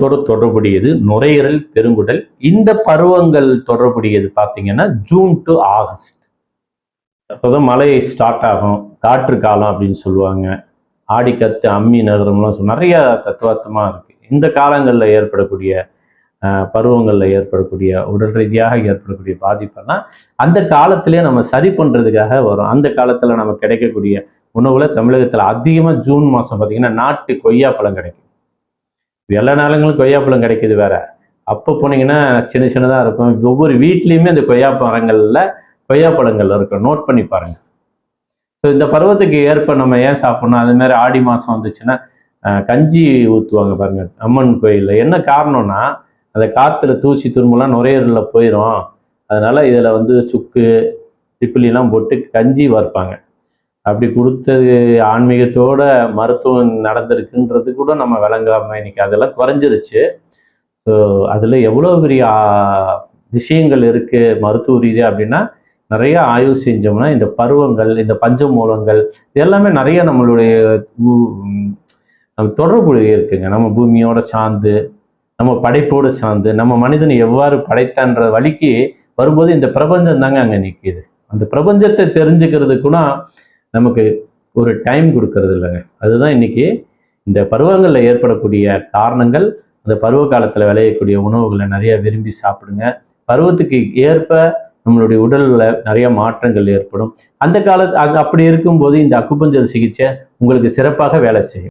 பருவத்தோடு தொடர்புடையது நுரையீரல் பெருங்குடல். இந்த பருவங்கள் தொடர்புடையது பார்த்தீங்கன்னா ஜூன் டு ஆகஸ்ட் அப்போதான் மழை ஸ்டார்ட் ஆகும். காற்று காலம் அப்படின்னு சொல்லுவாங்க. ஆடிக்கத்து அம்மி நகரம்லாம் நிறைய தத்துவார்த்தமாக இருக்கு. இந்த காலங்களில் ஏற்படக்கூடிய பருவங்களில் ஏற்படக்கூடிய உடல் ரீதியாக ஏற்படக்கூடிய பாதிப்பெல்லாம் அந்த காலத்திலே நம்ம சரி பண்ணுறதுக்காக வரும். அந்த காலத்தில் நம்ம கிடைக்கக்கூடிய உணவுல தமிழகத்தில் அதிகமாக ஜூன் மாதம் பார்த்தீங்கன்னா நாட்டு கொய்யா பழம் கிடைக்கும். எல்லா நாளுங்களும் கொய்யாப்பழம் கிடைக்குது வேற. அப்போ போனீங்கன்னா சின்ன சின்னதாக இருக்கும். ஒவ்வொரு வீட்லேயுமே அந்த கொய்யா மரங்களில் கொய்யாப்பழங்கள் இருக்கும். நோட் பண்ணி பாருங்கள் ஸோ இந்த பருவத்துக்கு ஏற்ப நம்ம ஏன் சாப்பிட்ணும்? அதுமாரி மாதிரி ஆடி மாதம் வந்துச்சுன்னா கஞ்சி ஊற்றுவாங்க பாருங்கள் அம்மன் கோயிலில். என்ன காரணம்னா அந்த காற்றுல தூசி துரும்பலாம் நுரையீரலில் போயிடும் அதனால் இதில் வந்து சுக்கு திப்பிலாம் போட்டு கஞ்சி வறுப்பாங்க. அப்படி கொடுத்தது ஆன்மீகத்தோட மருத்துவம் நடந்திருக்குன்றது கூட நம்ம விளங்காம இன்னைக்கு அதெல்லாம் குறைஞ்சிருச்சு. ஸோ அதில் எவ்வளோ பெரிய விஷயங்கள் இருக்குது மருத்துவ ரீதியாக அப்படின்னா நிறைய ஆய்வு செஞ்சோம்னா இந்த பருவங்கள் இந்த பஞ்சமூலங்கள் இது எல்லாமே நிறைய நம்மளுடைய நம்ம தொடர்பு இருக்குங்க. நம்ம பூமியோட சார்ந்து நம்ம படைப்போடு சார்ந்து நம்ம மனிதனை எவ்வாறு படைத்தான்ற வழிக்கு வரும்போது இந்த பிரபஞ்சம் தாங்க அங்கே நிற்கிது அந்த பிரபஞ்சத்தை தெரிஞ்சுக்கிறதுக்குன்னா கூட நமக்கு ஒரு டைம் கொடுக்கறது இல்லைங்க. அதுதான் இன்னைக்கு இந்த பருவங்களில் ஏற்படக்கூடிய காரணங்கள் அந்த பருவ காலத்தில் விளையக்கூடிய உணவுகளை நிறைய விரும்பி சாப்பிடுங்க. பருவத்துக்கு ஏற்ப நம்மளுடைய உடலில் நிறைய மாற்றங்கள் ஏற்படும். அந்த கால அப்படி இருக்கும்போது இந்த அக்குப்பஞ்சல் சிகிச்சை உங்களுக்கு சிறப்பாக வேலை செய்யும்.